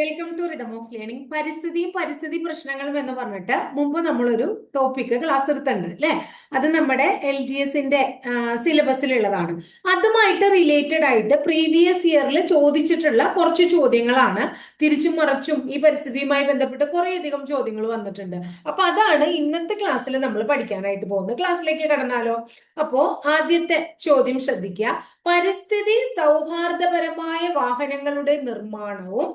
Welcome to rhythm of learning പരിസ്ഥിതിയും പരിസ്ഥിതി പ്രശ്നങ്ങളും എന്ന് പറഞ്ഞിട്ട് മുമ്പ് നമ്മളൊരു ടോപ്പിക്ക് ക്ലാസ് എടുത്തിട്ടുണ്ട് അല്ലെ അത് നമ്മുടെ എൽ ജി എസിന്റെ സിലബസിലുള്ളതാണ് അതുമായിട്ട് റിലേറ്റഡ് ആയിട്ട് പ്രീവിയസ് ഇയറിൽ ചോദിച്ചിട്ടുള്ള കുറച്ച് ചോദ്യങ്ങളാണ്. തിരിച്ചും മറച്ചും ഈ പരിസ്ഥിതിയുമായി ബന്ധപ്പെട്ട് കുറേയധികം ചോദ്യങ്ങൾ വന്നിട്ടുണ്ട്. അപ്പൊ അതാണ് ഇന്നത്തെ ക്ലാസ്സിൽ നമ്മൾ പഠിക്കാനായിട്ട് പോകുന്നത്. ക്ലാസ്സിലേക്ക് കടന്നാലോ? അപ്പോ ആദ്യത്തെ ചോദ്യം ശ്രദ്ധിക്കുക പരിസ്ഥിതി സൗഹാർദ്ദപരമായ വാഹനങ്ങളുടെ നിർമ്മാണവും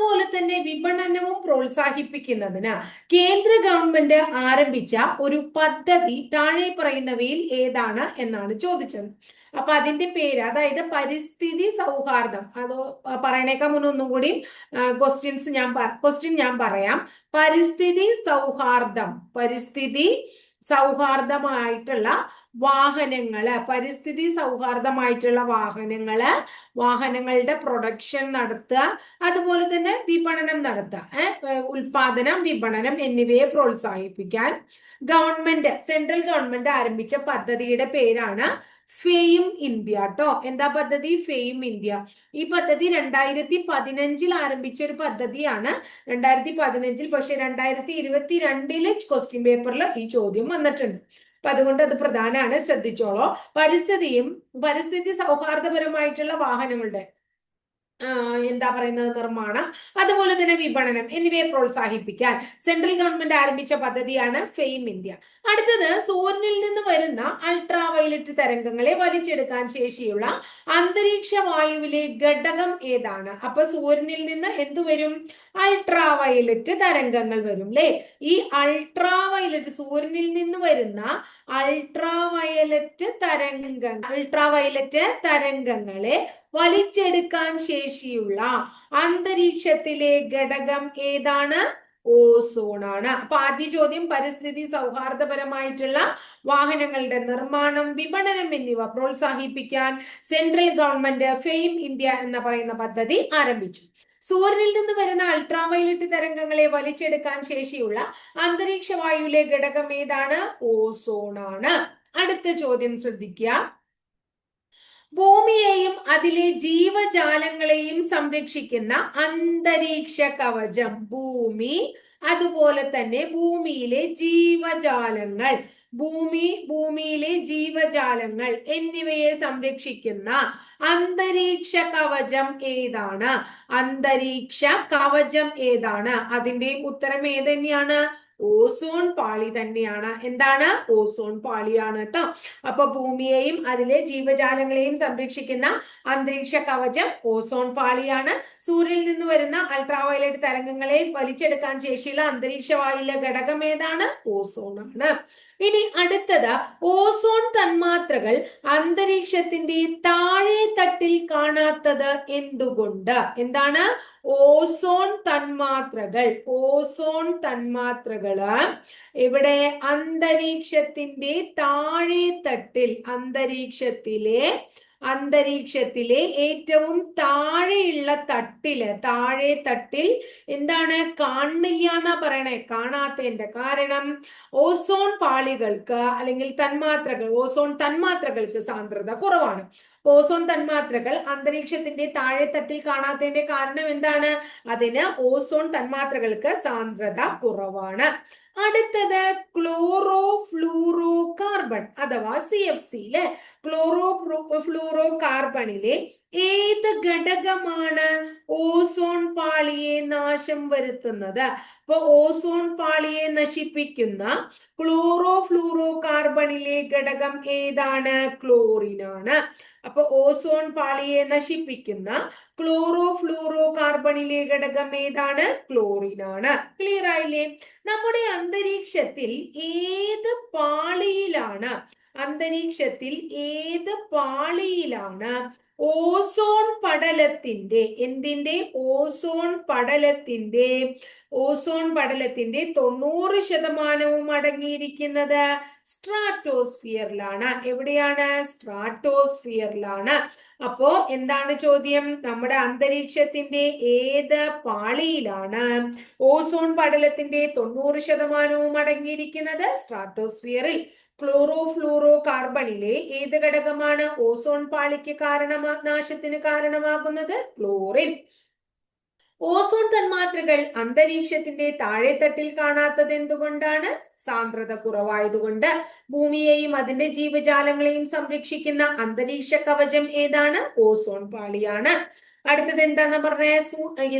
അതുപോലെ തന്നെ വിപണനവും പ്രോത്സാഹിപ്പിക്കുന്നതിന് കേന്ദ്ര ഗവൺമെന്റ് ആരംഭിച്ച ഒരു പദ്ധതി താഴെ പറയുന്നവയിൽ ഏതാണ് എന്നാണ് ചോദിച്ചത്. അപ്പൊ അതിന്റെ പേര് അതായത് പരിസ്ഥിതി സൗഹാർദ്ദം. അത് പറയണേക്കാൾ മുന്നേ ഒന്നും കൂടി ക്വസ്റ്റ്യൻസ് ഞാൻ ക്വസ്റ്റ്യൻ ഞാൻ പറയാം. പരിസ്ഥിതി സൗഹാർദ്ദം പരിസ്ഥിതി സൗഹാർദ്ദമായിട്ടുള്ള വാഹനങ്ങൾ പരിസ്ഥിതി സൗഹാർദ്ദമായിട്ടുള്ള വാഹനങ്ങൾ വാഹനങ്ങളുടെ പ്രൊഡക്ഷൻ നടത്തുക അതുപോലെ തന്നെ വിപണനം നടത്തുക ഉൽപാദനം വിപണനം എന്നിവയെ പ്രോത്സാഹിപ്പിക്കാൻ ഗവൺമെന്റ് സെൻട്രൽ ഗവൺമെന്റ് ആരംഭിച്ച പദ്ധതിയുടെ പേരാണ് ഫെയിം ഇന്ത്യ കേട്ടോ എന്താ പദ്ധതി? ഫെയിം ഇന്ത്യ ഈ പദ്ധതി രണ്ടായിരത്തി പതിനഞ്ചിൽ ആരംഭിച്ച ഒരു പദ്ധതിയാണ്. രണ്ടായിരത്തി പതിനഞ്ചിൽ പക്ഷെ രണ്ടായിരത്തി ഇരുപത്തി രണ്ടിലെ ക്വസ്റ്റ്യൻ പേപ്പറിൽ ഈ ചോദ്യം വന്നിട്ടുണ്ട്. അപ്പൊ അതുകൊണ്ട് അത് പ്രധാനമാണ് ശ്രദ്ധിച്ചോളോ. പരിസ്ഥിതിയും പരിസ്ഥിതി സൗഹാർദ്ദപരമായിട്ടുള്ള വാഹനങ്ങളുടെ എന്താ പറയുന്നത്? നിർമ്മാണം. അതുപോലെ തന്നെ വിപണനം എന്നിവയെ പ്രോത്സാഹിപ്പിക്കാൻ സെൻട്രൽ ഗവൺമെന്റ് ആരംഭിച്ച പദ്ധതിയാണ് ഫെയിം ഇന്ത്യ അടുത്തത് സൂര്യനിൽ നിന്ന് വരുന്ന അൾട്രാ വയലറ്റ് തരംഗങ്ങളെ വലിച്ചെടുക്കാൻ ശേഷിയുള്ള അന്തരീക്ഷ വായുവിലെ ഘടകം ഏതാണ്? അപ്പൊ സൂര്യനിൽ നിന്ന് എന്തു വരും? അൾട്രാ വയലറ്റ് തരംഗങ്ങൾ വരും അല്ലെ ഈ അൾട്രാ വയലറ്റ് സൂര്യനിൽ നിന്ന് വരുന്ന അൾട്രാ വയലറ്റ് തരംഗങ്ങൾ അൾട്രാ വയലറ്റ് തരംഗങ്ങളെ വലിച്ചെടുക്കാൻ ശേഷിയുള്ള അന്തരീക്ഷത്തിലെ ഘടകം ഏതാണ്? ഓസോൺ ആണ്. അപ്പൊ ആദ്യ ചോദ്യം പരിസ്ഥിതി സൗഹാർദ്ദപരമായിട്ടുള്ള വാഹനങ്ങളുടെ നിർമ്മാണം വിപണനം എന്നിവ പ്രോത്സാഹിപ്പിക്കാൻ സെൻട്രൽ ഗവൺമെന്റ് ഫെയിം ഇന്ത്യ എന്ന് പറയുന്ന പദ്ധതി ആരംഭിച്ചു. സൂര്യനിൽ നിന്ന് വരുന്ന അൾട്രാവയലറ്റ് തരംഗങ്ങളെ വലിച്ചെടുക്കാൻ ശേഷിയുള്ള അന്തരീക്ഷ വായുവിലെ ഘടകം ഏതാണ്? ഓസോൺ ആണ്. അടുത്ത ചോദ്യം ശ്രദ്ധിക്കുക. ഭൂമിയെയും അതിലെ ജീവജാലങ്ങളെയും സംരക്ഷിക്കുന്ന അന്തരീക്ഷ കവചം. ഭൂമി അതുപോലെ തന്നെ ഭൂമിയിലെ ജീവജാലങ്ങൾ. ഭൂമി ഭൂമിയിലെ ജീവജാലങ്ങൾ എന്നിവയെ സംരക്ഷിക്കുന്ന അന്തരീക്ഷ കവചം ഏതാണ്? അന്തരീക്ഷ കവചം ഏതാണ്? അതിന്റെ ഉത്തരം ഏതന്നെയാണ്? ഓസോൺ പാളി തന്നെയാണ്. എന്താണ്? ഓസോൺ പാളിയാണ് കേട്ടോ അപ്പൊ ഭൂമിയെയും അതിലെ ജീവജാലങ്ങളെയും സംരക്ഷിക്കുന്ന അന്തരീക്ഷ കവചം ഓസോൺ പാളിയാണ്. സൂര്യനിൽ നിന്ന് വരുന്ന അൾട്രാവയലറ്റ് തരംഗങ്ങളെ വലിച്ചെടുക്കാൻ ശേഷിയുള്ള അന്തരീക്ഷ വായുവിലെ ഘടകം ഏതാണ്? ഓസോൺ ആണ് ഇനി അടുത്തത് ഓസോൺ തന്മാത്രകൾ അന്തരീക്ഷത്തിന്റെ താഴെ തട്ടിൽ കാണാത്തത് എന്തുകൊണ്ട്? എന്താണ്? ഓസോൺ തന്മാത്രകൾ ഓസോൺ തന്മാത്രകൾ ഇവിടെ അന്തരീക്ഷത്തിന്റെ താഴെ തട്ടിൽ അന്തരീക്ഷത്തിലെ അന്തരീക്ഷത്തിലെ ഏറ്റവും താഴെയുള്ള തട്ടിൽ താഴെ തട്ടിൽ എന്താണ്? കാണില്ല എന്നാ പറയണേ? കാണാത്തതിന്റെ കാരണം ഓസോൺ പാളികൾക്ക് അല്ലെങ്കിൽ തന്മാത്രകൾ ഓസോൺ തന്മാത്രകൾക്ക് സാന്ദ്രത കുറവാണ്. ഓസോൺ തന്മാത്രകൾ അന്തരീക്ഷത്തിന്റെ താഴെ തട്ടിൽ കാണാത്തതിന്റെ കാരണം എന്താണ്? അതിന് ഓസോൺ തന്മാത്രകൾക്ക് സാന്ദ്രത കുറവാണ്. അടുത്തത് ഫ്ലൂറോ കാർബൺ അഥവാ സി എഫ് സി അല്ലെ ക്ലോറോ ഫ്ലൂറോ കാർബണിലെ ഏത് ഘടകമാണ് ഓസോൺ പാളിയെ നാശം വരുത്തുന്നത്? അപ്പൊ ഓസോൺ പാളിയെ നശിപ്പിക്കുന്ന ക്ലോറോ ഫ്ലൂറോ കാർബണിലെ ഘടകം ഏതാണ്? ക്ലോറിൻ ആണ് അപ്പൊ ഓസോൺ പാളിയെ നശിപ്പിക്കുന്ന ക്ലോറോ ഫ്ലൂറോ കാർബണിലെ ഘടകം ഏതാണ്? ക്ലോറിൻ ആണ് ക്ലിയർ ആയില്ലേ? നമ്മുടെ അന്തരീക്ഷത്തിൽ ഏത് പാളിയിലാണ്? അന്തരീക്ഷത്തിൽ ഏത് പാളിയിലാണ്? ഓസോൺ പടലത്തിന്റെ എന്തിന്റെ ഓസോൺ പടലത്തിന്റെ ഓസോൺ പടലത്തിന്റെ തൊണ്ണൂറ് ശതമാനവും അടങ്ങിയിരിക്കുന്നത് സ്ട്രാറ്റോസ്ഫിയറിലാണ്. എവിടെയാണ്? സ്ട്രാറ്റോസ്ഫിയറിലാണ്. അപ്പോ എന്താണ് ചോദ്യം? നമ്മുടെ അന്തരീക്ഷത്തിന്റെ ഏത് പാളിയിലാണ് ഓസോൺ പടലത്തിന്റെ തൊണ്ണൂറ് ശതമാനവും അടങ്ങിയിരിക്കുന്നത്? സ്ട്രാറ്റോസ്ഫിയറിൽ. ക്ലോറോ ഫ്ലൂറോ കാർബണിലെ ഏത് ഘടകമാണ്? ഓസോൺ പാളിക്ക് കാരണമാ നാശത്തിന് കാരണമാകുന്നത് ക്ലോറിൻ. ഓസോൺ തന്മാത്രകൾ അന്തരീക്ഷത്തിന്റെ താഴെത്തട്ടിൽ കാണാത്തത് എന്തുകൊണ്ടാണ്? സാന്ദ്രത കുറവായതുകൊണ്ട്. ഭൂമിയെയും അതിന്റെ ജീവജാലങ്ങളെയും സംരക്ഷിക്കുന്ന അന്തരീക്ഷ കവചം ഏതാണ്? ഓസോൺ പാളിയാണ്. അടുത്തത് എന്താന്ന് പറഞ്ഞ?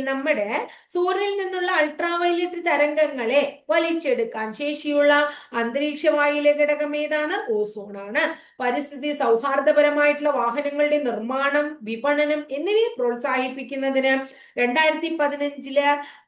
നമ്മുടെ സൂര്യനിൽ നിന്നുള്ള അൾട്രാവയലറ്റ് തരംഗങ്ങളെ വലിച്ചെടുക്കാൻ ശേഷിയുള്ള അന്തരീക്ഷ വായുവിലെ ഘടകം ഏതാണ്? ഓസോൺ ആണ്. പരിസ്ഥിതി സൗഹാർദ്ദപരമായിട്ടുള്ള വാഹനങ്ങളുടെ നിർമ്മാണം വിപണനം എന്നിവയെ പ്രോത്സാഹിപ്പിക്കുന്നതിന് രണ്ടായിരത്തി പതിനഞ്ചിൽ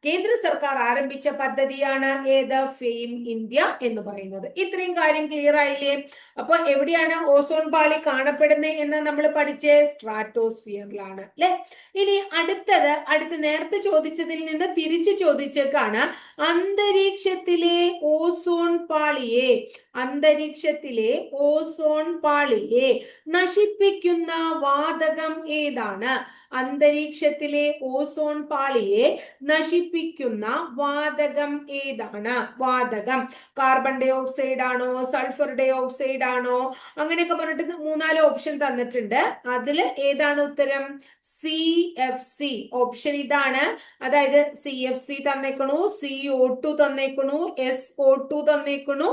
കേന്ദ്ര സർക്കാർ ആരംഭിച്ച പദ്ധതിയാണ് ഏത്? ഫെയിം ഇന്ത്യ എന്ന് പറയുന്നത്. ഇത്രയും കാര്യം ക്ലിയർ ആയില്ലേ? അപ്പൊ എവിടെയാണ് ഓസോൺ പാളി കാണപ്പെടുന്നത് എന്ന് നമ്മൾ പഠിച്ച? സ്ട്രാറ്റോസ്ഫിയറിലാണ് അല്ലെ? ഇനി അടുത്തത് അടുത്ത് നേരത്തെ ചോദിച്ചതിൽ നിന്ന് തിരിച്ചു ചോദിച്ചേക്കാണ്. അന്തരീക്ഷത്തിലെ ഓസോൺ പാളിയെ അന്തരീക്ഷത്തിലെ ഓസോൺ പാളിയെ നശിപ്പിക്കുന്ന വാതകം ഏതാണ്? അന്തരീക്ഷത്തിലെ ഓസോൺ പാളിയെ നശിപ്പിക്കുന്ന വാതകം ഏതാണ്? വാതകം. കാർബൺ ഡൈ ഓക്സൈഡ് ആണോ? സൾഫർ ഡൈ ഓക്സൈഡ് ആണോ? അങ്ങനെയൊക്കെ പറഞ്ഞിട്ട് മൂന്നാൽ ഓപ്ഷൻ തന്നിട്ടുണ്ട്. അതിൽ ഏതാണ് ഉത്തരം? സി എഫ് സി ഓപ്ഷൻ ഇതാണ്. അതായത് സി എഫ് സി തന്നേക്കണു സി ഒ ടു തന്നേക്കണു എസ് ഒ ടു തന്നേക്കണു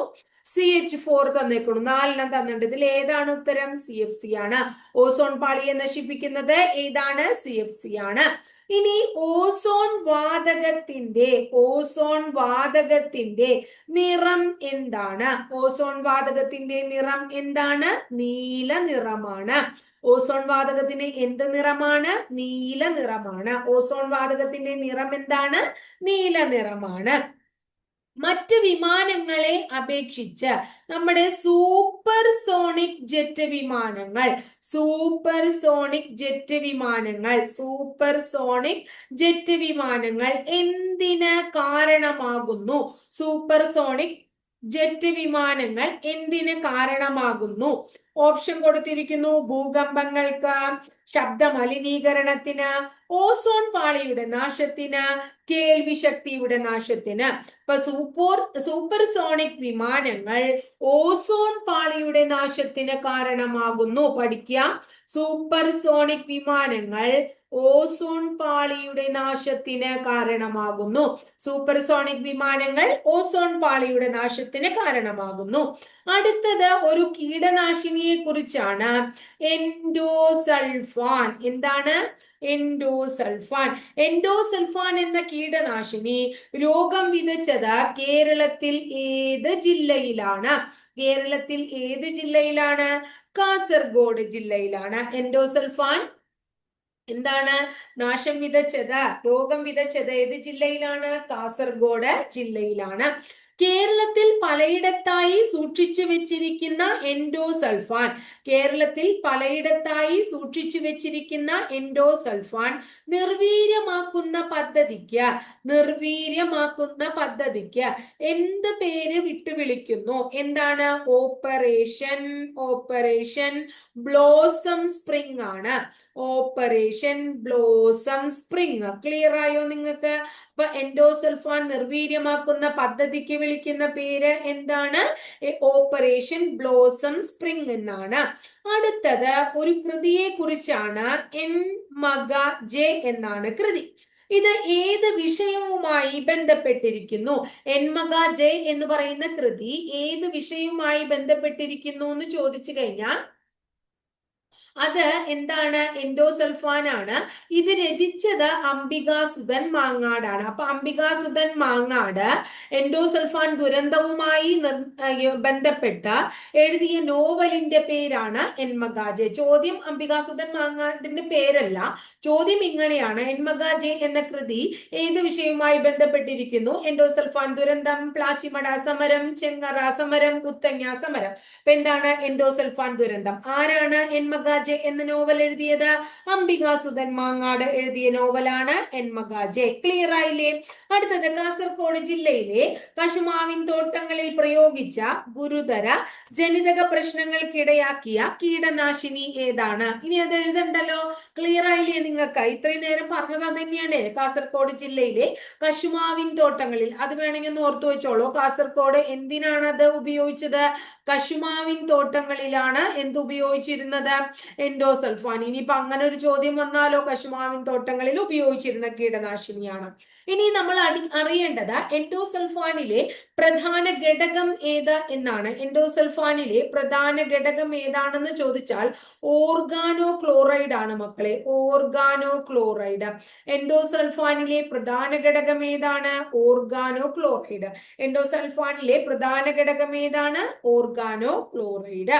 സി എച്ച് ഫോർ തന്നേക്കണു. നാലെണ്ണം തന്നിട്ടുണ്ട്. ഇതിൽ ഏതാണ് ഉത്തരം? സി എഫ് സി ആണ്. ഓസോൺ പാളിയെ നശിപ്പിക്കുന്നത് ഏതാണ്? സി എഫ് സി ആണ്. ഇനി ഓസോൺ വാതകത്തിന്റെ ഓസോൺ വാതകത്തിന്റെ നിറം എന്താണ്? ഓസോൺ വാതകത്തിന്റെ നിറം എന്താണ്? നീല നിറമാണ്. ഓസോൺ വാതകത്തിന് എന്ത് നിറമാണ്? നീല നിറമാണ്. ഓസോൺ വാതകത്തിന്റെ നിറം എന്താണ്? നീല നിറമാണ്. മറ്റ് വിമാനങ്ങളെ അപേക്ഷിച്ച് നമ്മുടെ സൂപ്പർ സോണിക് ജെറ്റ് വിമാനങ്ങൾ സൂപ്പർ സോണിക് ജെറ്റ് വിമാനങ്ങൾ സൂപ്പർ സോണിക് ജെറ്റ് വിമാനങ്ങൾ എന്തിന് കാരണമാകുന്നു? സൂപ്പർ സോണിക് ജെറ്റ് വിമാനങ്ങൾ എന്തിന് കാരണമാകുന്നു? ഓപ്ഷൻ കൊടുത്തിരിക്കുന്നു. ഭൂകമ്പങ്ങൾക്ക് ശബ്ദ മലിനീകരണത്തിന് ഓസോൺ പാളിയുടെ നാശത്തിന് കേൾവി ശക്തിയുടെ നാശത്തിന്. ഇപ്പൊ സൂപ്പർ സൂപ്പർ സോണിക് വിമാനങ്ങൾ ഓസോൺ പാളിയുടെ നാശത്തിന് കാരണമാകുന്നു. പഠിക്കാം സൂപ്പർ സോണിക് വിമാനങ്ങൾ ഓസോൺ പാളിയുടെ നാശത്തിന് കാരണമാകുന്നു. സൂപ്പർ സോണിക് വിമാനങ്ങൾ ഓസോൺ പാളിയുടെ നാശത്തിന് കാരണമാകുന്നു. അടുത്തത് ഒരു കീടനാശിനിയെ കുറിച്ചാണ് എൻഡോസൾഫാൻ. എന്താണ്? എൻഡോസൾഫാൻ. എൻഡോസൾഫാൻ എന്ന കീടനാശിനി രോഗം വിതച്ചത് കേരളത്തിൽ ഏത് ജില്ലയിലാണ്? കേരളത്തിൽ ഏത് ജില്ലയിലാണ്? കാസർഗോഡ് ജില്ലയിലാണ്. എൻഡോസൾഫാൻ എന്താണ്? നാശം വിതച്ചത് രോഗം വിതച്ചത് ഏത് ജില്ലയിലാണ്? കാസർഗോഡ് ജില്ലയിലാണ്. കേരളത്തിൽ പലയിടത്തായി സൂക്ഷിച്ചു വെച്ചിരിക്കുന്ന എൻഡോസൾഫാൻ. കേരളത്തിൽ പലയിടത്തായി സൂക്ഷിച്ചു വെച്ചിരിക്കുന്ന എൻഡോസൾഫാൻ നിർവീര്യമാക്കുന്ന പദ്ധതിക്ക് നിർവീര്യമാക്കുന്ന പദ്ധതിക്ക് എന്ത് പേര് വിട്ടുവിളിക്കുന്നു? എന്താണ്? ഓപ്പറേഷൻ ഓപ്പറേഷൻ ബ്ലോസം സ്പ്രിംഗ് ആണ്. Operation blossom spring. ക്ലിയർ ആയോ നിങ്ങൾക്ക്? അപ്പൊ എൻഡോസൾഫാൻ നിർവീര്യമാക്കുന്ന പദ്ധതിക്ക് വിളിക്കുന്ന പേര് എന്താണ്? ഓപ്പറേഷൻ ബ്ലോസം സ്പ്രിംഗ് എന്നാണ്. അടുത്തത് ഒരു കൃതിയെ കുറിച്ചാണ് എം മഗ ജെ എന്നാണ് കൃതി. ഇത് ഏത് വിഷയവുമായി ബന്ധപ്പെട്ടിരിക്കുന്നു? എൻമക ജെ എന്ന് പറയുന്ന കൃതി ഏത് വിഷയവുമായി ബന്ധപ്പെട്ടിരിക്കുന്നു എന്ന് ചോദിച്ചു കഴിഞ്ഞാൽ അത് എന്താണ്? എൻഡോസൽഫാൻ ആണ് ഇത് രചിച്ചത് അംബികാസുധൻ മാങ്ങാടാണ്. അപ്പൊ അംബികാസുധൻ മാങ്ങാട് എൻഡോസൽഫാൻ ദുരന്തവുമായി ബന്ധപ്പെട്ട എഴുതിയ നോവലിന്റെ പേരാണ് എൻമഗാജെ ചോദ്യം അംബികാസുധൻ മാങ്ങാടിന്റെ പേരല്ല. ചോദ്യം ഇങ്ങനെയാണ്. എൻമഗാജെ എന്ന കൃതി ഏത് വിഷയവുമായി ബന്ധപ്പെട്ടിരിക്കുന്നു? എൻഡോസൽഫാൻ ദുരന്തം പ്ലാച്ചിമട സമരം ചെങ്ങറ സമരം കുത്തങ്ങ സമരം. എന്താണ് എൻഡോസൽഫാൻ ദുരന്തം? ആരാണ് എൻമഗാജെ എന്ന നോവൽ എഴുതിയത്? അംബികാസുധൻ മാങ്ങാട് എഴുതിയ നോവലാണ് എൻ മഗാജെ. ക്ലിയർ ആയില്ലേ? അടുത്തത് കാസർഗോഡ് ജില്ലയിലെ കശുമാവിൻ തോട്ടങ്ങളിൽ പ്രയോഗിച്ച ഗുരുതര ജനിതക പ്രശ്നങ്ങൾക്കിടയാക്കിയ കീടനാശിനി ഏതാണ്? ഇനി അത് എഴുതണ്ടല്ലോ? ക്ലിയർ ആയില്ലേ നിങ്ങൾക്ക്? ഇത്രയും നേരം പറഞ്ഞത് അത് തന്നെയാണ് കാസർഗോഡ് ജില്ലയിലെ കശുമാവിൻ തോട്ടങ്ങളിൽ. അത് വേണമെങ്കിൽ ഓർത്തു വെച്ചോളൂ. കാസർഗോഡ് എന്തിനാണ് അത് ഉപയോഗിച്ചത്? കശുമാവിൻ തോട്ടങ്ങളിലാണ് എന്ത് ഉപയോഗിച്ചിരുന്നത്? എൻഡോസൾഫാൻ ഇനിയിപ്പോ അങ്ങനെ ഒരു ചോദ്യം വന്നാലോ കശുമാവിൻ തോട്ടങ്ങളിൽ ഉപയോഗിച്ചിരുന്ന കീടനാശിനിയാണ്. ഇനി നമ്മൾ അടി അറിയേണ്ടത് എൻഡോസൾഫാനിലെ പ്രധാന ഘടകം ഏത് എന്നാണ്. എൻഡോസൾഫാനിലെ പ്രധാന ഘടകം ഏതാണെന്ന് ചോദിച്ചാൽ ഓർഗാനോ ക്ലോറൈഡ് ആണ് മക്കളെ. ഓർഗാനോ ക്ലോറൈഡ് എൻഡോസൾഫാനിലെ പ്രധാന ഘടകം ഏതാണ്? ഓർഗാനോ ക്ലോറൈഡ് എൻഡോസൾഫാനിലെ പ്രധാന ഘടകം ഏതാണ്? ഓർഗാനോ ക്ലോറൈഡ്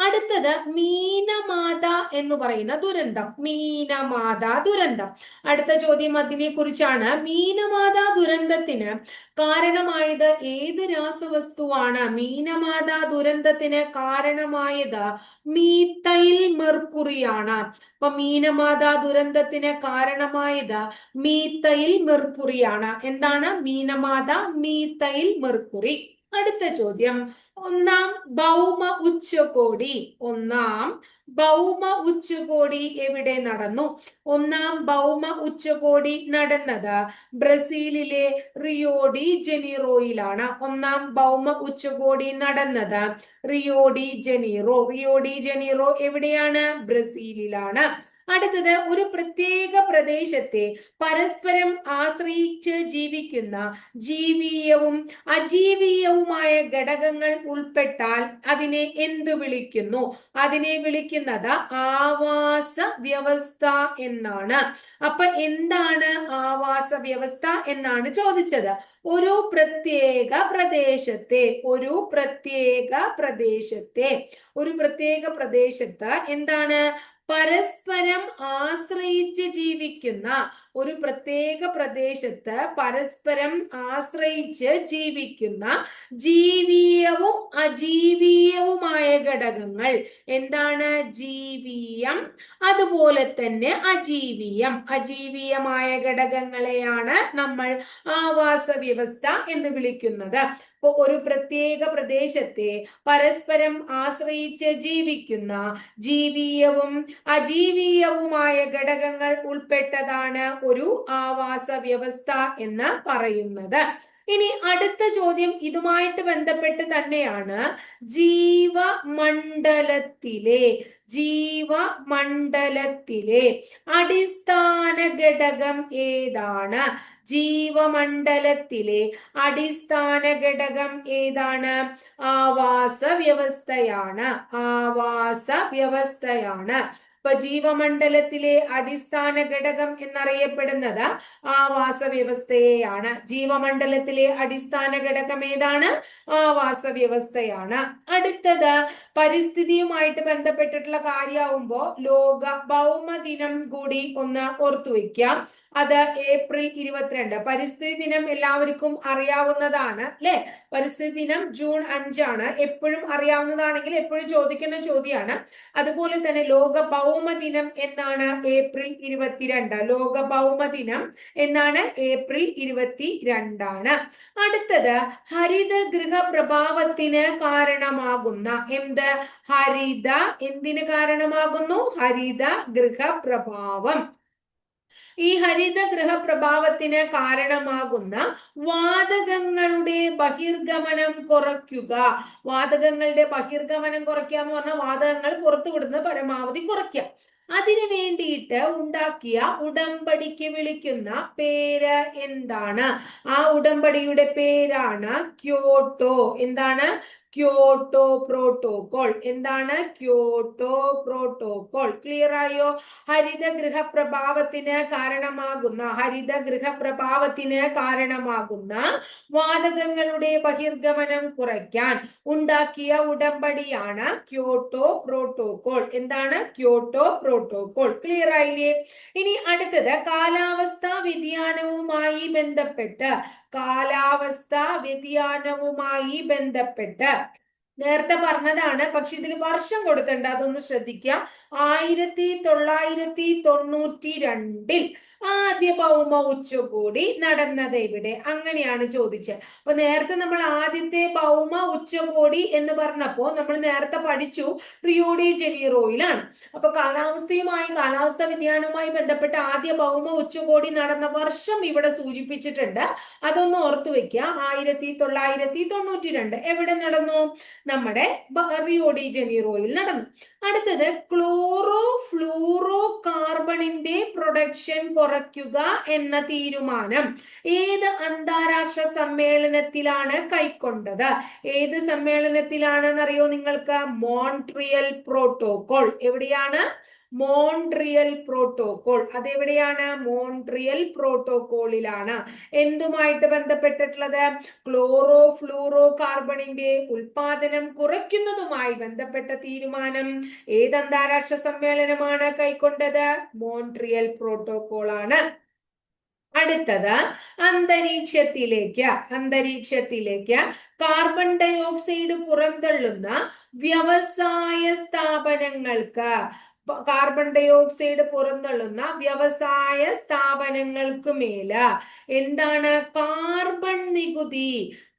അടുത്തത് മീനമാത എന്ന് പറയുന്ന ദുരന്തം. മീനമാത ദുരന്തം. അടുത്ത ചോദ്യം അതിനെ കുറിച്ചാണ് മീനമാത ദുരന്തത്തിന് കാരണമായത് ഏത് രാസവസ്തുവാണ്? മീനമാത ദുരന്തത്തിന് കാരണമായത് മീത്തൈൽ മെർക്കുറിയാണ്. അപ്പൊ മീനമാത ദുരന്തത്തിന് കാരണമായത് മീത്തൈൽ മെർക്കുറിയാണ്. എന്താണ്? Minamata methyl mercury. അടുത്ത ചോദ്യം. ഒന്നാം ഭൗമ ഉച്ചകോടി. ഒന്നാം ഭൗമ ഉച്ചകോടി എവിടെ നടന്നു? ഒന്നാം ഭൗമ ഉച്ചകോടി നടന്നത് ബ്രസീലിലെ റിയോഡി ജനീറോയിലാണ്. ഒന്നാം ഭൗമ ഉച്ചകോടി നടന്നത് റിയോഡി ജനീറോ. റിയോഡി ജനീറോ എവിടെയാണ്? ബ്രസീലിലാണ്. അടുത്തത് ഒരു പ്രത്യേക പ്രദേശത്തെ പരസ്പരം ആശ്രയിച്ച് ജീവിക്കുന്ന ജീവീയവും അജീവീയവുമായ ഘടകങ്ങൾ ഉൾപ്പെട്ടാൽ അതിനെ എന്തു വിളിക്കുന്നു? അതിനെ വിളിക്കുന്നത് ആവാസ വ്യവസ്ഥ എന്നാണ്. അപ്പൊ എന്താണ് ആവാസ വ്യവസ്ഥ എന്നാണ് ചോദിച്ചത്. ഒരു പ്രത്യേക പ്രദേശത്തെ ഒരു പ്രത്യേക പ്രദേശത്തെ ഒരു പ്രത്യേക പ്രദേശത്ത് എന്താണ് പരസ്പരം ആശ്രയിച്ച് ജീവിക്കുന്ന ഒരു പ്രത്യേക പ്രദേശത്ത് പരസ്പരം ആശ്രയിച്ച് ജീവിക്കുന്ന ജീവീയവും അജീവീയവുമായ ഘടകങ്ങൾ എന്താണ്? ജീവീയം. അതുപോലെ തന്നെ അജീവീയം. അജീവീയമായ ഘടകങ്ങളെയാണ് നമ്മൾ ആവാസ വ്യവസ്ഥ എന്ന് വിളിക്കുന്നത്. ഇപ്പോൾ ഒരു പ്രത്യേക പ്രദേശത്തെ പരസ്പരം ആശ്രയിച്ച് ജീവിക്കുന്ന ജീവീയവും അജീവീയവുമായ ഘടകങ്ങൾ ഉൾപ്പെട്ടതാണ് ഒരു ആവാസ വ്യവസ്ഥ എന്ന് പറയുന്നത്. ഇനി അടുത്ത ചോദ്യം ഇതുമായിട്ട് ബന്ധപ്പെട്ട് തന്നെയാണ്. ജീവമണ്ഡലത്തിലെ ജീവമണ്ഡലത്തിലെ അടിസ്ഥാന ഘടകം ഏതാണ്? ജീവമണ്ഡലത്തിലെ അടിസ്ഥാന ഘടകം ഏതാണ്? ആവാസ വ്യവസ്ഥയാണ്. ആവാസ വ്യവസ്ഥയാണ്. ഇപ്പൊ ജീവമണ്ഡലത്തിലെ അടിസ്ഥാന ഘടകം എന്നറിയപ്പെടുന്നത് ആവാസ വ്യവസ്ഥയെയാണ് ജീവമണ്ഡലത്തിലെ അടിസ്ഥാന ഘടകം ഏതാണ്? ആവാസ വ്യവസ്ഥയാണ് അടുത്തത് പരിസ്ഥിതിയുമായിട്ട് ബന്ധപ്പെട്ടിട്ടുള്ള കാര്യമാവുമ്പോ ലോക ഭൗമദിനം കൂടി ഒന്ന് ഓർത്തു വെക്കാം അത് ഏപ്രിൽ ഇരുപത്തിരണ്ട്. പരിസ്ഥിതി ദിനം എല്ലാവർക്കും അറിയാവുന്നതാണ് അല്ലെ? പരിസ്ഥിതി ദിനം ജൂൺ അഞ്ചാണ്. എപ്പോഴും അറിയാവുന്നതാണെങ്കിൽ എപ്പോഴും ചോദിക്കുന്ന ചോദ്യമാണ് അതുപോലെ തന്നെ ലോക ഭൗമ ദിനം എന്നാണ് ഏപ്രിൽ ഇരുപത്തിരണ്ട്. ലോക ഭൗമ ദിനം എന്നാണ് ഏപ്രിൽ ഇരുപത്തി രണ്ടാണ് അടുത്തത് ഹരിത ഗൃഹ പ്രഭാവത്തിന് കാരണമാകുന്ന എന്ത്? ഹരിത എന്തിന് കാരണമാകുന്നു? ഹരിത ഗൃഹ പ്രഭാവം ഈ ഹരിത ഗൃഹപ്രഭാവത്തിന് കാരണമാകുന്ന വാതകങ്ങളുടെ ബഹിർഗമനം കുറയ്ക്കുക. വാതകങ്ങളുടെ ബഹിർഗമനം കുറയ്ക്കുക എന്ന് പറഞ്ഞാൽ വാതകങ്ങൾ പുറത്തുവിടുന്ന പരമാവധി കുറയ്ക്കുക. അതിനു വേണ്ടിയിട്ട് ഉണ്ടാക്കിയ ഉടമ്പടിക്ക് വിളിക്കുന്ന പേര് എന്താണ്? ആ ഉടമ്പടിയുടെ പേരാണ് ക്യോട്ടോ. എന്താണ്? Kyoto protocol. എന്താണ്? Kyoto protocol. ക്ലിയർ ആയോ? ഹരിത ഗൃഹപ്രഭാവത്തിന് കാരണമാകുന്ന ഹരിത ഗൃഹപ്രഭാവത്തിന് കാരണമാകുന്ന വാതകങ്ങളുടെ ബഹിർഗമനം കുറയ്ക്കാൻ ഉണ്ടാക്കിയ ഉടമ്പടിയാണ് ക്യോട്ടോ പ്രോട്ടോകോൾ. എന്താണ്? ക്യോട്ടോ പ്രോട്ടോകോൾ ക്ലിയർ ആയില്ലേ? ഇനി അടുത്തത് കാലാവസ്ഥാ വ്യതിയാനവുമായി ബന്ധപ്പെട്ട്. കാലാവസ്ഥാ വ്യതിയാനവുമായി ബന്ധപ്പെട്ട്. നേരത്തെ പറഞ്ഞതാണ് പക്ഷെ ഇതിൽ വർഷം കൊടുത്തിട്ടുണ്ട്. അതൊന്ന് ശ്രദ്ധിക്കുക ആയിരത്തി തൊള്ളായിരത്തി തൊണ്ണൂറ്റി രണ്ടിൽ ആദ്യ ഭൗമ ഉച്ചകോടി നടന്നത് എവിടെ? അങ്ങനെയാണ് ചോദിച്ചത്. അപ്പൊ നേരത്തെ നമ്മൾ ആദ്യത്തെ ഭൗമ ഉച്ചകോടി എന്ന് പറഞ്ഞപ്പോ നമ്മൾ നേരത്തെ പഠിച്ചു റിയോഡി ജനീറോയിലാണ്. അപ്പൊ കാലാവസ്ഥയുമായി കാലാവസ്ഥ വ്യതിയാനവുമായി ബന്ധപ്പെട്ട ആദ്യ ഭൗമ ഉച്ചകോടി നടന്ന വർഷം ഇവിടെ സൂചിപ്പിച്ചിട്ടുണ്ട്. അതൊന്ന് ഓർത്തു വെക്കുക. ആയിരത്തി തൊള്ളായിരത്തി തൊണ്ണൂറ്റി രണ്ട് എവിടെ നടന്നു? നമ്മുടെ റിയോഡി ജനീറോയിൽ നടന്നു. അടുത്തത് ക്ലോറോ ഫ്ലൂറോ കാർബണിന്റെ പ്രൊഡക്ഷൻ കുറയ്ക്കുക എന്ന തീരുമാനം. ഏത് അന്താരാഷ്ട്ര സമ്മേളനത്തിലാണ് കൈക്കൊണ്ടത്? ഏത് സമ്മേളനത്തിലാണെന്നറിയോ നിങ്ങൾക്ക്? Montreal protocol. എവിടെയാണ്? മോൺട്രിയൽ പ്രോട്ടോകോൾ അതെവിടെയാണ്? മോൺട്രിയൽ പ്രോട്ടോകോളിലാണ് എന്തുമായിട്ട് ബന്ധപ്പെട്ടിട്ടുള്ളത്? ക്ലോറോ ഫ്ലൂറോ കാർബണിന്റെ ഉൽപാദനം കുറയ്ക്കുന്നതുമായി ബന്ധപ്പെട്ട തീരുമാനം ഏത് അന്താരാഷ്ട്ര സമ്മേളനമാണ് കൈക്കൊണ്ടത്? മോൺട്രിയൽ പ്രോട്ടോകോൾ ആണ് അടുത്തത് അന്തരീക്ഷത്തിലേക്ക്. അന്തരീക്ഷത്തിലേക്ക് കാർബൺ ഡയോക്സൈഡ് പുറന്തള്ളുന്ന വ്യവസായ സ്ഥാപനങ്ങൾക്ക് കാർബൺ ഡൈ ഓക്സൈഡ് പുറന്തള്ളുന്ന വ്യവസായ സ്ഥാപനങ്ങൾക്ക് മേൽ എന്താണ്? കാർബൺ നികുതി.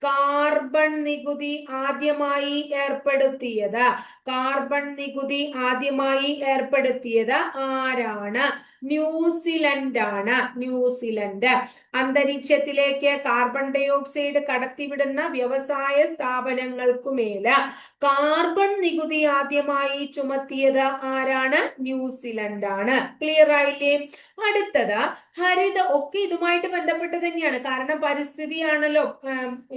കാർബൺ നികുതി ആദ്യമായി ഏർപ്പെടുത്തിയത്. കാർബൺ നികുതി ആദ്യമായി ഏർപ്പെടുത്തിയത് ആരാണ്? ന്യൂസിലൻഡ് ആണ് ന്യൂസിലൻഡ്. അന്തരീക്ഷത്തിലേക്ക് കാർബൺ ഡൈ ഓക്സൈഡ് കടത്തിവിടുന്ന വ്യവസായ സ്ഥാപനങ്ങൾക്കുമേൽ കാർബൺ നികുതി ആദ്യമായി ചുമത്തിയത് ആരാണ്? ന്യൂസിലൻഡ് ആണ് ക്ലിയർ ആയില്ലേ? അടുത്തത് ഹരിത ഒക്കെ ഇതുമായിട്ട് ബന്ധപ്പെട്ട് തന്നെയാണ്. കാരണം പരിസ്ഥിതിയാണല്ലോ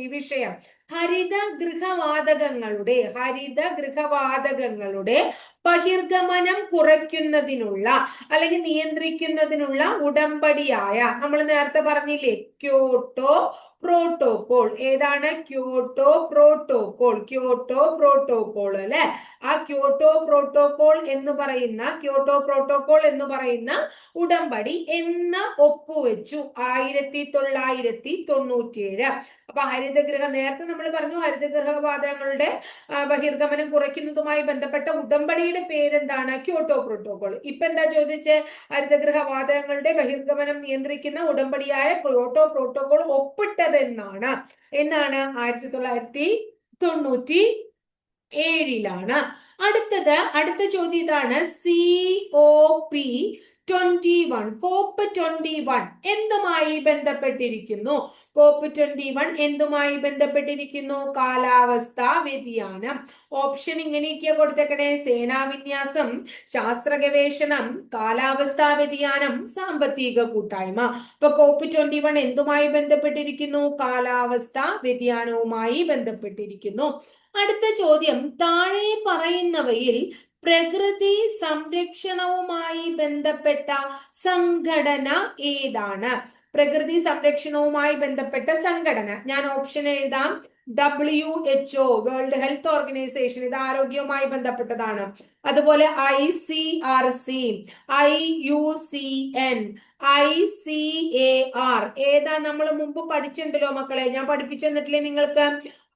ഈ വിഷയം ഹരിത ഗൃഹവാതകങ്ങളുടെ ഹരിത ഗൃഹവാതകങ്ങളുടെ ബഹിർഗമനം കുറയ്ക്കുന്നതിനുള്ള അല്ലെങ്കിൽ നിയന്ത്രിക്കുന്നതിനുള്ള ഉടമ്പടിയായ നമ്മൾ നേരത്തെ പറഞ്ഞില്ലേ ക്യോട്ടോ പ്രോട്ടോകോൾ. ഏതാണ്? Kyoto protocol. ക്യോട്ടോ പ്രോട്ടോകോൾ അല്ലെ? ആ ക്യോട്ടോ പ്രോട്ടോകോൾ എന്ന് പറയുന്ന ക്യോട്ടോ പ്രോട്ടോകോൾ എന്ന് പറയുന്ന ഉടമ്പടി എന്ന് ഒപ്പുവെച്ചു ആയിരത്തി തൊള്ളായിരത്തി തൊണ്ണൂറ്റിയേഴ് അപ്പൊ ഹരിതഗൃഹ നേരത്തെ നമ്മൾ പറഞ്ഞു ഹരിതഗൃഹവാതകങ്ങളുടെ ബഹിർഗമനം കുറയ്ക്കുന്നതുമായി ബന്ധപ്പെട്ട ഉടമ്പടിയുടെ പേരെന്താണ്? Kyoto protocol. ഇപ്പൊ എന്താ ചോദിച്ച്? ഹരിതഗൃഹവാതകങ്ങളുടെ ബഹിർഗമനം നിയന്ത്രിക്കുന്ന ഉടമ്പടിയായ ക്യോട്ടോ പ്രോട്ടോകോൾ ഒപ്പിട്ടതെന്നാണ്. എന്നാണ്? ആയിരത്തി തൊള്ളായിരത്തി തൊണ്ണൂറ്റി ഏഴിലാണ് അടുത്തത് അടുത്ത ചോദ്യം ഇതാണ്. C O P twenty one COP twenty one എന്തുമായി ബന്ധപ്പെട്ടിരിക്കുന്നു? കോപ്പ് ട്വന്റി വൺ എന്തുമായി ബന്ധപ്പെട്ടിരിക്കുന്നു? കാലാവസ്ഥ വ്യതിയാനം. ഓപ്ഷൻ ഇങ്ങനെയൊക്കെയാ കൊടുത്തേക്കണേ. സേനാവിന്യാസം ശാസ്ത്ര ഗവേഷണം കാലാവസ്ഥാ വ്യതിയാനം സാമ്പത്തിക കൂട്ടായ്മ. ഇപ്പൊ കോപ്പ് ട്വന്റി വൺ എന്തുമായി ബന്ധപ്പെട്ടിരിക്കുന്നു? കാലാവസ്ഥ വ്യതിയാനവുമായി ബന്ധപ്പെട്ടിരിക്കുന്നു. അടുത്ത ചോദ്യം. താഴെ പറയുന്നവയിൽ പ്രകൃതി സംരക്ഷണവുമായി ബന്ധപ്പെട്ട സംഘടന ഏതാണ്? പ്രകൃതി സംരക്ഷണവുമായി ബന്ധപ്പെട്ട സംഘടന. ഞാൻ ഓപ്ഷൻ എഴുതാം. W H O world health organisation ഇത് ആരോഗ്യവുമായി ബന്ധപ്പെട്ടതാണ്. അതുപോലെ I C R C I U C N I C A R ഏതാ നമ്മൾ മുമ്പ് പഠിച്ചിട്ടുണ്ടല്ലോ മക്കളെ? ഞാൻ പഠിപ്പിച്ചു തന്നിട്ടില്ലേ നിങ്ങൾക്ക്?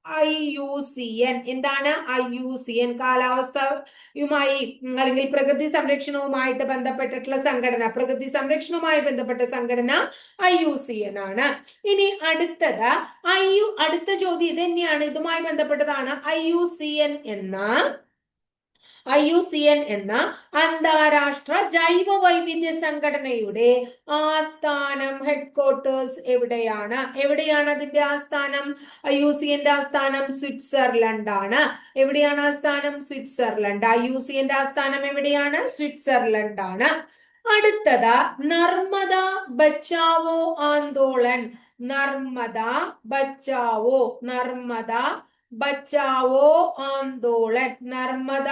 ഐ യു സി എൻ എന്താണ് ഐ യു സി എൻ കാലാവസ്ഥയുമായി അല്ലെങ്കിൽ പ്രകൃതി സംരക്ഷണവുമായിട്ട് ബന്ധപ്പെട്ടിട്ടുള്ള സംഘടന. പ്രകൃതി സംരക്ഷണവുമായി ബന്ധപ്പെട്ട സംഘടന ഐ യു സി എൻ ആണ്. ഇനി അടുത്തത് ഐ യു അടുത്ത ചോദ്യം ഇത് തന്നെയാണ് ഇതുമായി ബന്ധപ്പെട്ടതാണ് ഐ യു സി എൻ എന്ന ഐ യു സി എൻ എന്ന അന്താരാഷ്ട്ര ജൈവ വൈവിധ്യ സംഘടനയുടെ ആസ്ഥാനം ഹെഡ്ക്വാർട്ടേഴ്സ് എവിടെയാണ്? എവിടെയാണ് അതിന്റെ ആസ്ഥാനം? ഐ യു സി എന്റെ ആസ്ഥാനം സ്വിറ്റ്സർലൻഡ് ആണ് എവിടെയാണ് ആസ്ഥാനം? സ്വിറ്റ്സർലൻഡ്. ഐ യു സി എന്റെ ആസ്ഥാനം എവിടെയാണ്? സ്വിറ്റ്സർലൻഡ് ആണ് അടുത്തത് നർമ്മദ ബച്ചാവോ ആന്തോളൻ നർമ്മദ ബച്ചാവോ. നർമ്മദ ബച്ചാവോ ആന്തോളൻ നർമ്മദ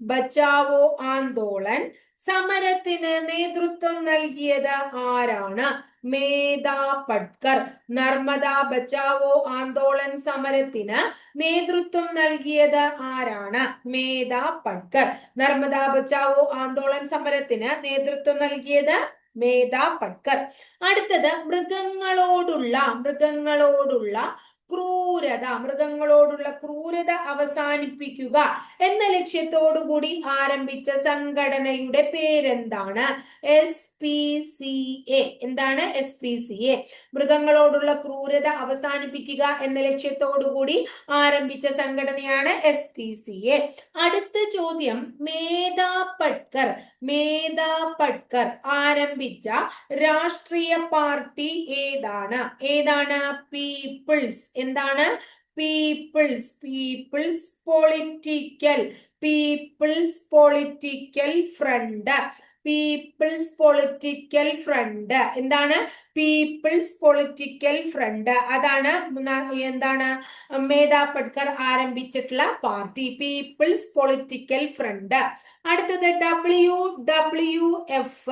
ബച്ചാവോ ആന്തോളൻ സമരത്തിന് നേതൃത്വം നൽകിയത് ആരാണ്? മേധാ പട്കർ. നർമ്മദ ബച്ചാവോ ആന്തോളൻ സമരത്തിന് നേതൃത്വം നൽകിയത് ആരാണ്? മേധാ പട്കർ. നർമ്മദ ബച്ചാവോ ആന്തോളൻ സമരത്തിന് നേതൃത്വം നൽകിയത് മേധാ പട്കർ. അടുത്തത് മൃഗങ്ങളോടുള്ള മൃഗങ്ങളോടുള്ള ക്രൂരത മൃഗങ്ങളോടുള്ള ക്രൂരത അവസാനിപ്പിക്കുക എന്ന ലക്ഷ്യത്തോടുകൂടി ആരംഭിച്ച സംഘടനയുടെ പേരെന്താണ്? എസ് പി സി എ എന്താണ് എസ് പി സി എ മൃഗങ്ങളോടുള്ള ക്രൂരത അവസാനിപ്പിക്കുക എന്ന ലക്ഷ്യത്തോടുകൂടി ആരംഭിച്ച സംഘടനയാണ് എസ് പി സി എ അടുത്ത ചോദ്യം മേധാ പട്കർ മേധാ പട്കർ ആരംഭിച്ച രാഷ്ട്രീയ പാർട്ടി ഏതാണ്? ഏതാണ്? പീപ്പിൾസ് എന്താണ്? People's people's political people's political front people's political front എന്താണ്? പീപ്പിൾസ് പൊളിറ്റിക്കൽ ഫ്രണ്ട് അതാണ് എന്താണ്? മേധാ പട്കർ ആരംഭിച്ചിട്ടുള്ള പാർട്ടി. പീപ്പിൾസ് പൊളിറ്റിക്കൽ ഫ്രണ്ട് അടുത്തത് W W F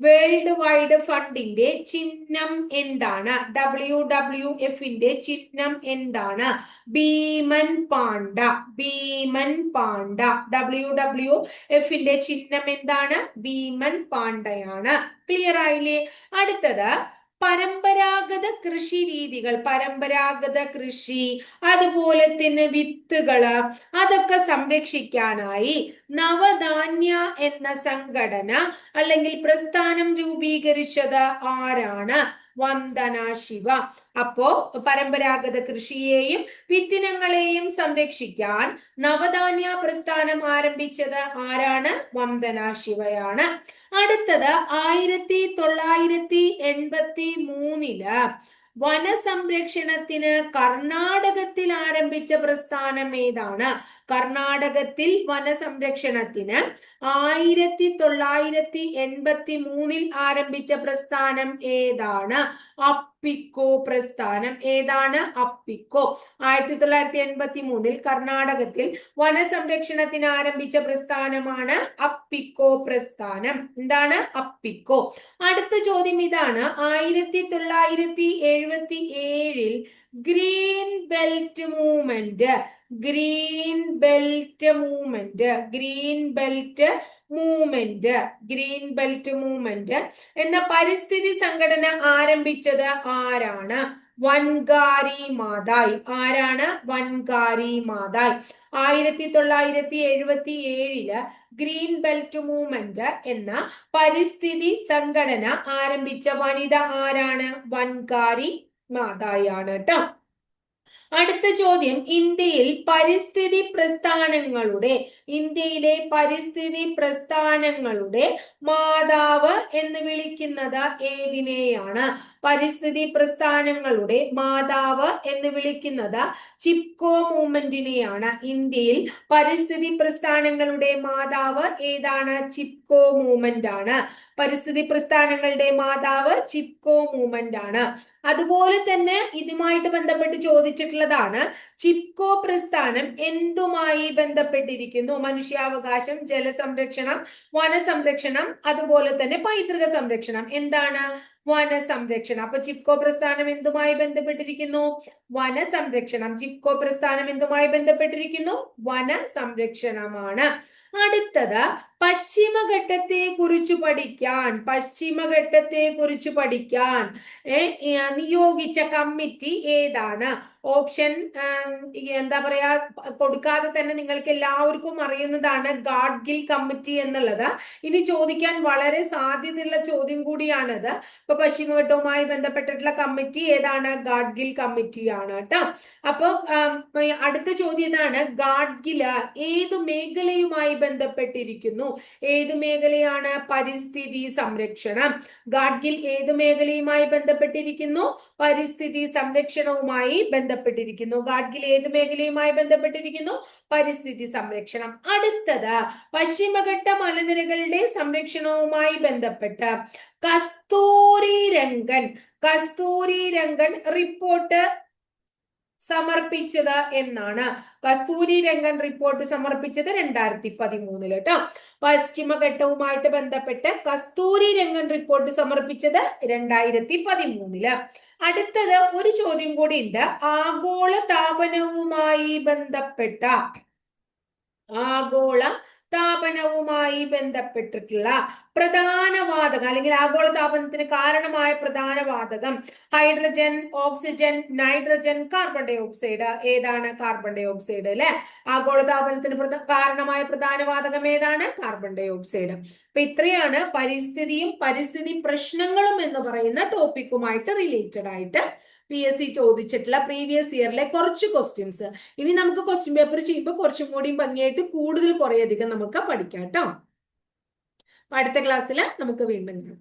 world wide ഫണ്ടിന്റെ ചിഹ്നം എന്താണ്? ഡബ്ല്യു ഡബ്ല്യു എഫിന്റെ ചിഹ്നം എന്താണ്? ഭീമൻ പാണ്ഡ. ഭീമൻ പാണ്ഡ. ഡബ്ല്യു ഡബ്ല്യു എഫിന്റെ ചിഹ്നം എന്താണ്? ഭീമൻ പാണ്ഡയാണ്. ക്ലിയർ ആയില്ലേ? അടുത്തത് പരമ്പരാഗത കൃഷി രീതികൾ പരമ്പരാഗത കൃഷി അതുപോലെ തന്നെ വിത്തുകൾ അതൊക്കെ സംരക്ഷിക്കാനായി നവധാന്യ എന്ന സംഘടന അല്ലെങ്കിൽ പ്രസ്ഥാനം രൂപീകരിച്ചത് ആരാണ്? വന്ദന ശിവ. അപ്പോ പരമ്പരാഗത കൃഷിയെയും വിത്തിനങ്ങളെയും സംരക്ഷിക്കാൻ നവധാന്യ പ്രസ്ഥാനം ആരംഭിച്ചത് ആരാണ്? വന്ദന ശിവയാണ്. അടുത്തത് ആയിരത്തി തൊള്ളായിരത്തി എൺപത്തി മൂന്നിൽ വനസംരക്ഷണത്തിന് കർണാടകത്തിൽ ആരംഭിച്ച പ്രസ്ഥാനം ഏതാണ്? കർണാടകത്തിൽ വനസംരക്ഷണത്തിന് ആയിരത്തി തൊള്ളായിരത്തി എൺപത്തി മൂന്നിൽ ആരംഭിച്ച പ്രസ്ഥാനം ഏതാണ്? അപ്പിക്കോ പ്രസ്ഥാനം. ഏതാണ് അപ്പിക്കോ? ആയിരത്തി തൊള്ളായിരത്തി എൺപത്തി മൂന്നിൽ കർണാടകത്തിൽ വനസംരക്ഷണത്തിന് ആരംഭിച്ച പ്രസ്ഥാനമാണ് അപ്പിക്കോ പ്രസ്ഥാനം. എന്താണ് അപ്പിക്കോ? അടുത്ത ചോദ്യം ഇതാണ്. ആയിരത്തി തൊള്ളായിരത്തി എഴുപത്തി ഏഴിൽ green belt movement green belt movement green belt movement green belt movement എന്ന പരിസ്ഥിതി സംഘടന ആരംഭിച്ചത് ആരാണ്? വൻകാരി മാതായ്. ആരാണ്? വൻകാരി മാതായ്. ആയിരത്തി തൊള്ളായിരത്തി എഴുപത്തി ഏഴിൽ ഗ്രീൻ ബെൽറ്റ് മൂവ്മെന്റ് എന്ന പരിസ്ഥിതി സംഘടന ആരംഭിച്ച വനിത ആരാണ്? വൻകാരി മാതായാണ് കേട്ടോ അടുത്ത ചോദ്യം ഇന്ത്യയിൽ പരിസ്ഥിതി പ്രസ്ഥാനങ്ങളുടെ ഇന്ത്യയിലെ പരിസ്ഥിതി പ്രസ്ഥാനങ്ങളുടെ മാതാവ് എന്ന് വിളിക്കുന്നത് ഏതിനെയാണ്? പരിസ്ഥിതി പ്രസ്ഥാനങ്ങളുടെ മാതാവ് എന്ന് വിളിക്കുന്നത് ചിപ്കോ മൂവ്മെന്റിനെയാണ്. ഇന്ത്യയിൽ പരിസ്ഥിതി പ്രസ്ഥാനങ്ങളുടെ മാതാവ് ഏതാണ്? ചിപ്കോ മൂവ്മെന്റ് ആണ് പരിസ്ഥിതി പ്രസ്ഥാനങ്ങളുടെ മാതാവ് ചിപ്കോ മൂവ്മെന്റ് ആണ് അതുപോലെ തന്നെ ഇതുമായിട്ട് ബന്ധപ്പെട്ട് ചോദിച്ചിട്ടുള്ളതാണ് ചിപ്കോ പ്രസ്ഥാനം എന്തുമായി ബന്ധപ്പെട്ടിരിക്കുന്നു? മനുഷ്യാവകാശം ജലസംരക്ഷണം വനസംരക്ഷണം അതുപോലെ തന്നെ പൈതൃക സംരക്ഷണം. എന്താണ്? വനസംരക്ഷണം. അപ്പൊ ചിപ്കോ പ്രസ്ഥാനം എന്തുമായി ബന്ധപ്പെട്ടിരിക്കുന്നു? വനസംരക്ഷണം. ചിപ്കോ പ്രസ്ഥാനം എന്തുമായി ബന്ധപ്പെട്ടിരിക്കുന്നു? വനസംരക്ഷണമാണ്. അടുത്തത് പശ്ചിമഘട്ടത്തെ കുറിച്ച് പഠിക്കാൻ. പശ്ചിമഘട്ടത്തെ കുറിച്ച് പഠിക്കാൻ നിയോഗിച്ച കമ്മിറ്റി ഏതാണ്? ഓപ്ഷൻ എന്താ പറയാ കൊടുക്കാതെ തന്നെ നിങ്ങൾക്ക് എല്ലാവർക്കും അറിയുന്നതാണ് ഗാഡ്ഗിൽ കമ്മിറ്റി എന്നുള്ളത്. ഇനി ചോദിക്കാൻ വളരെ സാധ്യതയുള്ള ചോദ്യം കൂടിയാണത്. ഇപ്പൊ പശ്ചിമഘട്ടവുമായി ബന്ധപ്പെട്ടിട്ടുള്ള കമ്മിറ്റി ഏതാണ് ഗാഡ്ഗിൽ കമ്മിറ്റിയാണ് കേട്ടോ അപ്പോ അടുത്ത ചോദ്യം ഇതാണ് ഗാഡ്ഗിൽ ഏത് മേഖലയുമായി ബന്ധപ്പെട്ടിരിക്കുന്നു ഏത് മേഖലയാണ് പരിസ്ഥിതി സംരക്ഷണം ഗാഡ്ഗിൽ ഏത് മേഖലയുമായി ബന്ധപ്പെട്ടിരിക്കുന്നു പരിസ്ഥിതി സംരക്ഷണവുമായി ബന്ധപ്പെട്ടിരിക്കുന്നു ഗാഡ്ഗിൽ ഏത് മേഖലയുമായി ബന്ധപ്പെട്ടിരിക്കുന്നു പരിസ്ഥിതി സംരക്ഷണം അടുത്തത് പശ്ചിമഘട്ട മലനിരകളുടെ സംരക്ഷണവുമായി ബന്ധപ്പെട്ട് കസ്തൂരി രംഗൻ. കസ്തൂരി രംഗൻ റിപ്പോർട്ട് സമർപ്പിച്ചത് എന്നാണ്. കസ്തൂരി രംഗൻ റിപ്പോർട്ട് സമർപ്പിച്ചത് രണ്ടായിരത്തി പതിമൂന്നിൽ കേട്ടോ പശ്ചിമഘട്ടവുമായിട്ട് ബന്ധപ്പെട്ട് കസ്തൂരി രംഗൻ റിപ്പോർട്ട് സമർപ്പിച്ചത് രണ്ടായിരത്തി പതിമൂന്നിൽ അടുത്തത് ഒരു ചോദ്യം കൂടി ഉണ്ട്. ആഗോള താപനവുമായി ബന്ധപ്പെട്ട ആഗോള താപനവുമായി ബന്ധപ്പെട്ടിട്ടുള്ള പ്രധാന വാതകം അല്ലെങ്കിൽ ആഗോളതാപനത്തിന് കാരണമായ പ്രധാന വാതകം hydrogen oxygen nitrogen carbon dioxide ഏതാണ് കാർബൺ ഡൈ ഓക്സൈഡ് അല്ലെ ആഗോളതാപനത്തിന് കാരണമായ പ്രധാന വാതകം ഏതാണ്? കാർബൺ ഡൈ ഓക്സൈഡ് അപ്പൊ ഇത്രയാണ് പരിസ്ഥിതിയും പരിസ്ഥിതി പ്രശ്നങ്ങളും എന്ന് പറയുന്ന ടോപ്പിക്കുമായിട്ട് റിലേറ്റഡ് ആയിട്ട് പി എസ് സി ചോദിച്ചിട്ടുള്ള പ്രീവിയസ് ഇയറിലെ കുറച്ച് ക്വസ്റ്റ്യൻസ് ഇനി നമുക്ക് ക്വസ്റ്റ്യൻ പേപ്പർ ചെയ്യുമ്പോൾ കുറച്ചും കൂടി ഭംഗിയായിട്ട് കൂടുതൽ കുറേയധികം നമുക്ക് പഠിക്കാം കേട്ടോ അടുത്ത ക്ലാസ്സിൽ നമുക്ക് വീണ്ടും കാണാം.